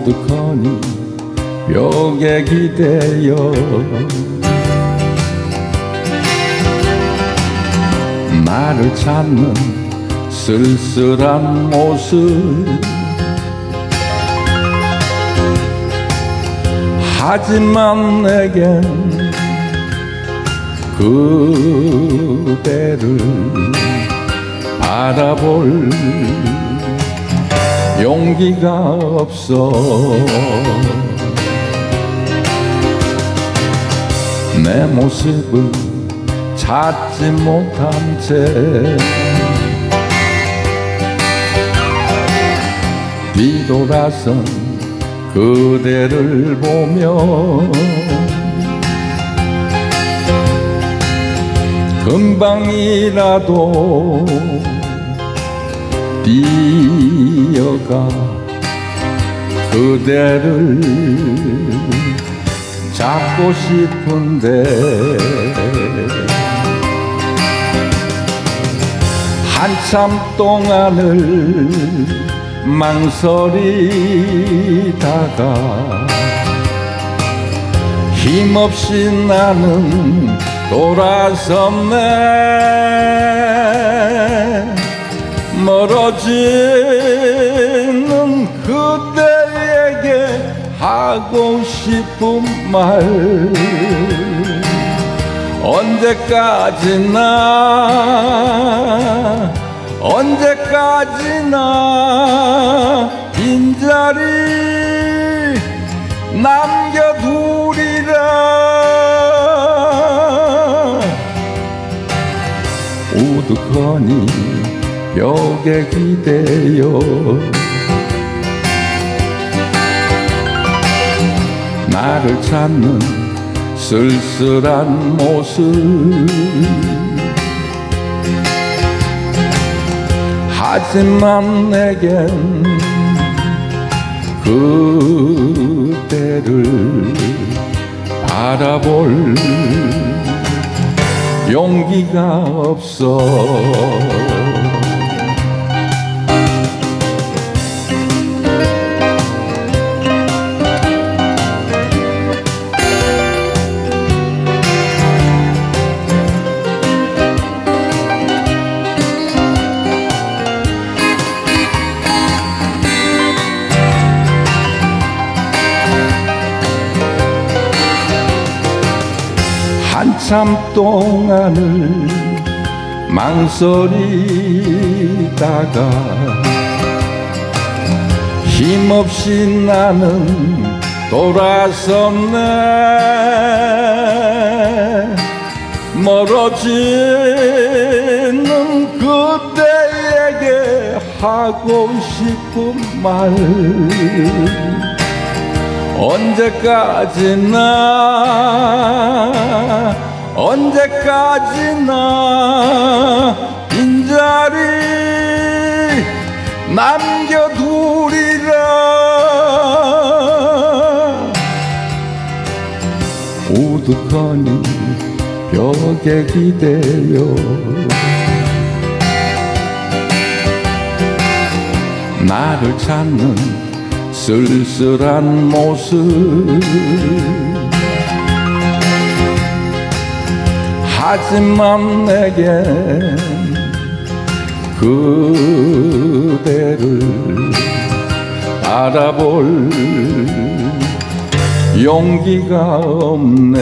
우두커니 벽에 기대어. 나를 찾는 쓸쓸한 모습. 하지만 내겐 그대를 바라볼 용기가 없어. 내 모습을 찾지 못한 채 뒤돌아선 그대를 보며 금방이라도 뛰어가 그대를 잡고 싶은데? 한참 동안을 망설이다가 힘없이 나는 돌아섰네 멀어지는 그대에게 하고 싶은 말. 언제까지나 언제까지나 빈자리 남겨두리라. 우두커니 벽에 기대어 나를 찾는 쓸쓸한 모습. 하지만 내겐 그대를 바라볼 용기가 없어 한참 동안을 망설이다가 힘없이 나는 돌아섰네. 멀어지는 그대에게 하고 싶은 말. 언제까지나 언제까지나 빈자리 남겨두리라. 우두커니 벽에 기대어 나를 찾는 쓸쓸한 모습 하지만 내겐 그대를 알아볼 용기가 없네